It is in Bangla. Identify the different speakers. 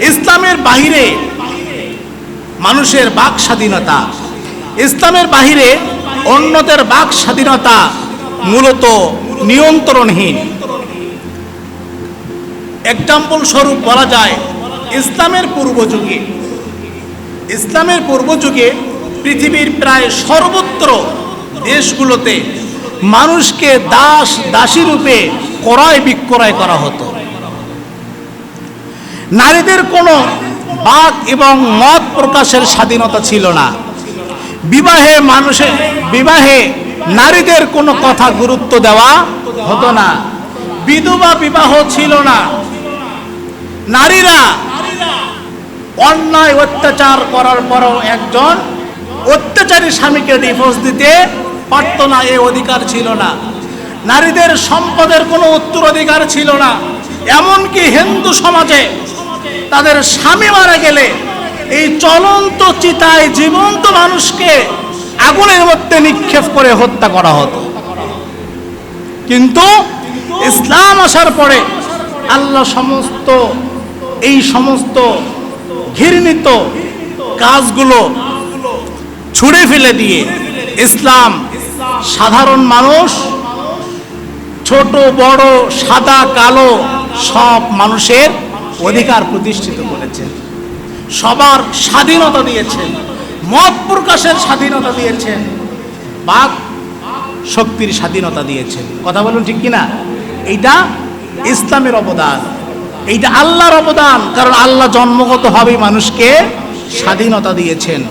Speaker 1: ইসলামের বাহিরে মানুষের বাক স্বাধীনতা। ইসলামের বাহিরে অন্যদের বাক স্বাধীনতা মূলত নিয়ন্ত্রণহীন। এক্সাম্পল স্বরূপ বলা যায় ইসলামের পূর্ব যুগে ইসলামের পূর্ব যুগে পৃথিবীর প্রায় সর্বত্র দেশগুলোতে মানুষকে দাস দাসী রূপে ক্রয় বিক্রয় করা হতো। নারীদের কোনো বাক এবং মত প্রকাশের স্বাধীনতা ছিল না। বিবাহে মানুষের বিবাহে নারীদের কোনো কথা গুরুত্ব দেওয়া হতো না। বিধবা বিবাহ ছিল না। নারীরা অন্যায় অত্যাচার করার পরও একজন অত্যাচারী স্বামীকে ডিভোর্স দিতে পারত না, এ অধিকার ছিল না। নারীদের সম্পদের কোনো উত্তরাধিকার ছিল না। এমনকি হিন্দু সমাজে তাদের স্বামী মারা গেলে এই চলন্ত চিতায় জীবন্ত মানুষকে আগুনের মধ্যে নিক্ষেপ করে হত্যা করা হতো। কিন্তু ইসলাম আসার পরে আল্লাহ সমস্ত, এই সমস্ত ঘৃণিত কাজগুলো ছুঁড়ে ফেলে দিয়ে ইসলাম সাধারণ মানুষ, ছোট, বড়, সাদা, কালো সব মানুষের অধিকার প্রতিষ্ঠিত করেছেন। সবার স্বাধীনতা দিয়েছেন। মত প্রকাশের স্বাধীনতা দিয়েছেন। বাক শক্তির স্বাধীনতা দিয়েছেন। কথা বলুন ঠিক কিনা? এইটা ইসলামের অবদান। এইটা আল্লাহর অবদান। কারণ আল্লাহ জন্মগতভাবে মানুষকে স্বাধীনতা দিয়েছেন।